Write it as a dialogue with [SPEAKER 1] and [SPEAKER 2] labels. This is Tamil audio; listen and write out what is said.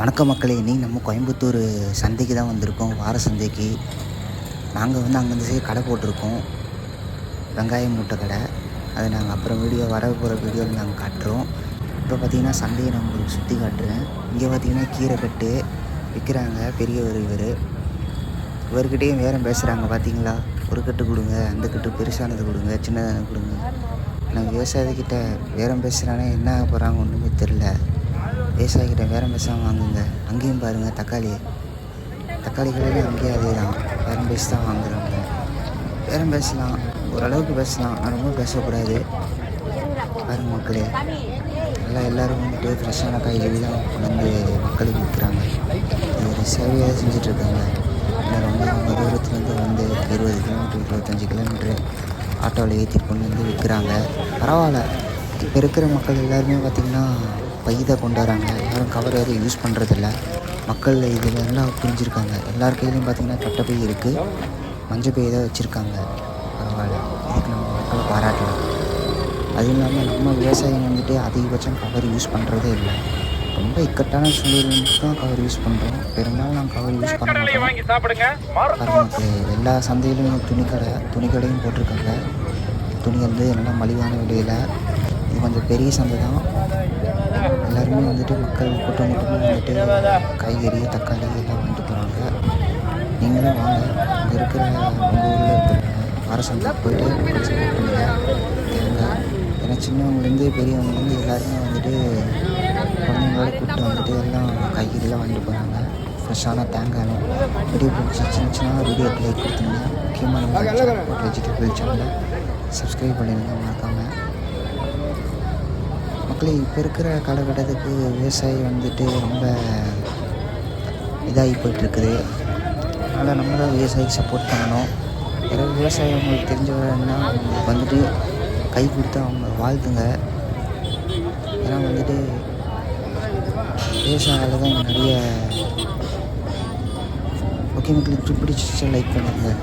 [SPEAKER 1] வணக்கம் மக்களே இன்னைக்கு நம்ம கோயம்புத்தூர் சந்தைக்கு தான் வந்திருக்கோம் வார சந்தைக்கு. நாங்கள் வந்து அங்கேருந்து சைடு கடை போட்டிருக்கோம். வெங்காயம் மூட்டை கடை. அதை நாங்கள் அப்புறம் வீடியோ வர போகிற வீடியோவில் நாங்கள் காட்டுறோம். இப்போ பார்த்திங்கன்னா சந்தையை நான் உங்களுக்கு சுற்றி காட்டுறேன். இங்கே பார்த்திங்கன்னா கீரை கட்டு விற்கிறாங்க பெரியவர் இவர். இவர்கிட்டையும் வேறு பேசுகிறாங்க பார்த்தீங்களா ஒரு கட்டு கொடுங்க அந்த கட்டு பெருசானது கொடுங்க சின்னதானது கொடுங்க. நாங்கள் விவசாயிகிட்ட வேறம் பேசுகிறானே என்ன போகிறாங்க ஒன்றுமே தெரில விவசாயிகிட்ட வேறம் பேசாமல் வாங்குங்க. அங்கேயும் பாருங்கள் தக்காளி. தக்காளி கடையிலும் அங்கேயும் அதே தான் வேறம் பேசி தான். வாங்குறாங்க வேறம் பேசலாம் ஓரளவுக்கு பேசலாம் ஆனால் ரொம்ப பேசக்கூடாது பாருங்க மக்களே. நல்லா எல்லோரும் வந்துட்டு ஃப்ரெஷ்ஷான காய்கறி தான் கொண்டு வந்து மக்களுக்கு விற்கிறாங்க. ஒரு சேவையாக செஞ்சிட்ருக்காங்க. நான் ரொம்ப ரொம்ப தூரத்துலேருந்து வந்து இருபது கிலோமீட்டர் இருபத்தஞ்சி கிலோமீட்ரு ஆட்டோவில் ஏற்றி கொண்டு வந்து விற்கிறாங்க. பரவாயில்ல. இப்போ இருக்கிற மக்கள் எல்லாருமே பார்த்திங்கன்னா பை தான் கொண்டு வராங்க யாரும் கவர் எதுவும் யூஸ் பண்ணுறதில்ல மக்கள் இதில் எல்லாம் புரிஞ்சிருக்காங்க. எல்லார் கையிலையும் பார்த்திங்கன்னா கட்டை பை இருக்குது மஞ்சள் பை தான் வச்சுருக்காங்க. பரவாயில்ல. இதுக்கு நம்ம மக்களை பாராட்டலாம். அதுவும் இல்லாமல் நம்ம விவசாயம் வந்துட்டு அதிகபட்சம் கவர் யூஸ் பண்ணுறதே இல்லை. ரொம்ப இக்கட்டான சூழ்நிலைக்கு தான் கவர் யூஸ் பண்ணுறோம் பெரும்பாலும் நாங்கள் கவர் யூஸ் பண்ண மாட்டோம். எல்லா சந்தையிலும் துணிக்கடை துணிக்கடையும் போட்டிருக்காங்க. துணி வந்து நல்லா மலிவான விலையில். இது கொஞ்சம் பெரிய சந்தை தான். எல்லாருமே வந்துட்டு மக்கள் கூட்டம் கூட்டமாக வந்துட்டு காய்கறி தக்காளி எல்லாம் வாங்கிட்டு போகிறாங்க நீங்களும் வாங்க. இங்கே இருக்கிற உங்கள் ஊரில் இருக்கிற வார சந்தைக்கு போயிட்டு சப்போர்ட் பண்ணுங்க. தேங்காய் ஏன்னா சின்னவங்கலேருந்து பெரியவங்கலேருந்து எல்லாருமே வந்துட்டு குழந்தைங்களோட கூப்பிட்டு வந்துட்டு எல்லாம் காய்கறிலாம் வாங்கிட்டு போகிறாங்க ஃப்ரெஷ்ஷான தேங்காயும் வீடியோ பிடிச்சிருந்துச்சுன்னா வீடியோ லைக் கொடுத்துருங்க முக்கியமாக நம்ம வெஜிடபிள் சேனலை சப்ஸ்கிரைப் பண்ணிடுங்க மறக்காமல் மக்களே இப்போ இருக்கிற காலகட்டத்துக்கு விவசாயம் வந்துட்டு ரொம்ப இதாகி போயிட்டுருக்குது. அதனால் நம்ம தான் விவசாயிக்கு சப்போர்ட் பண்ணணும். யாராவது விவசாயம் உங்களுக்கு தெரிஞ்சவங்கன்னா அவங்களுக்கு வந்துட்டு கை கொடுத்து அவங்க வாழ்த்துங்க. ஏன்னா வந்துட்டு விவசாயால் தான் நிறைய ஓகே மக்களுக்கு பிடிச்சிச்சு லைக் பண்ணுங்கள்